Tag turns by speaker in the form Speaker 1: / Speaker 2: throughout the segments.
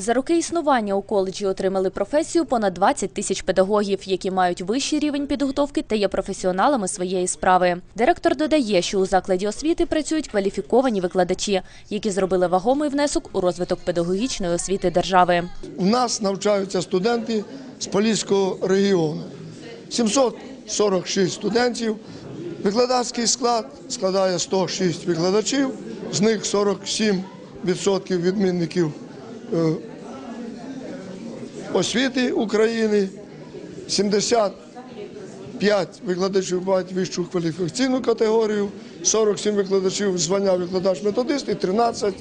Speaker 1: За роки існування у коледжі отримали професію понад 20 тисяч педагогів, які мають вищий рівень підготовки та є професіоналами своєї справи. Директор додає, що у закладі освіти працюють кваліфіковані викладачі, які зробили вагомий внесок у розвиток педагогічної освіти держави.
Speaker 2: У нас навчаються студенти з Поліського регіону. 746 студентів. Викладацький склад складає 106 викладачів, з них 47% відмінників е, освіти України, 75 викладачів мають вищу кваліфікаційну категорію, 47 викладачів звання викладач-методист і 13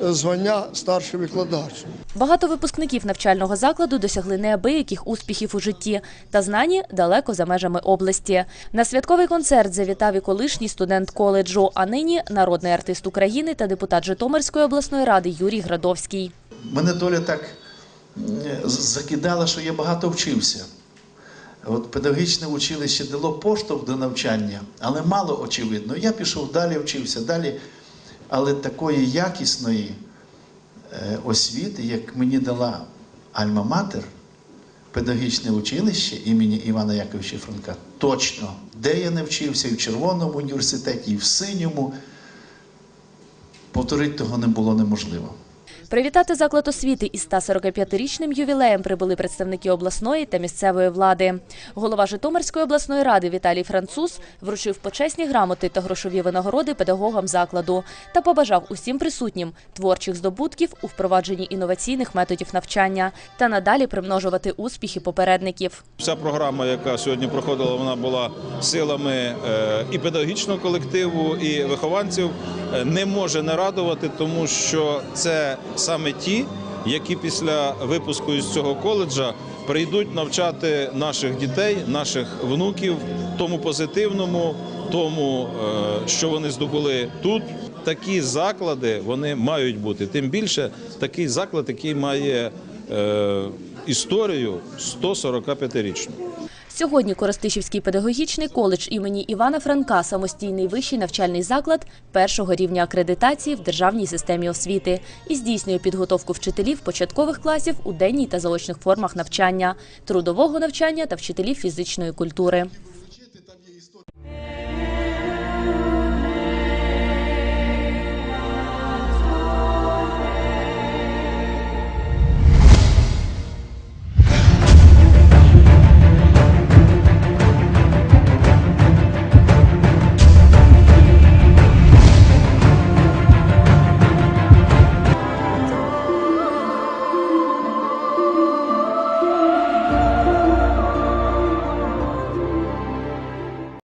Speaker 2: звання старший викладач.
Speaker 1: Багато випускників навчального закладу досягли неабияких успіхів у житті та знані далеко за межами області. На святковий концерт завітав і колишній студент коледжу, а нині народний артист України та депутат Житомирської обласної ради Юрій Градовський.
Speaker 3: Мене доля так закидала, що я багато вчився. От педагогічне училище дало поштовх до навчання, але мало очевидно. Я пішов далі, вчився далі. Але такої якісної е, освіти, як мені дала Альма-Матер, педагогічне училище імені Івана Яковича Франка, точно, де я не вчився, і в Червоному університеті, і в синьому, повторити того не було неможливо.
Speaker 1: Привітати заклад освіти із 145-річним ювілеєм прибули представники обласної та місцевої влади. Голова Житомирської обласної ради Віталій Француз вручив почесні грамоти та грошові винагороди педагогам закладу та побажав усім присутнім творчих здобутків у впровадженні інноваційних методів навчання та надалі примножувати успіхи попередників.
Speaker 4: Вся програма, яка сьогодні проходила, вона була силами е, і педагогічного колективу, і вихованців, е, не може не радувати, тому що це саме ті, які після випуску із цього коледжа прийдуть навчати наших дітей, наших внуків тому позитивному, тому, е, що вони здобули тут. Такі заклади вони мають бути. Тим більше такий заклад, який має е, історію 145-річну.
Speaker 1: Сьогодні Коростишівський педагогічний коледж імені Івана Франка самостійний вищий навчальний заклад першого рівня акредитації в державній системі освіти і здійснює підготовку вчителів початкових класів у денній та заочних формах навчання, трудового навчання та вчителів фізичної культури.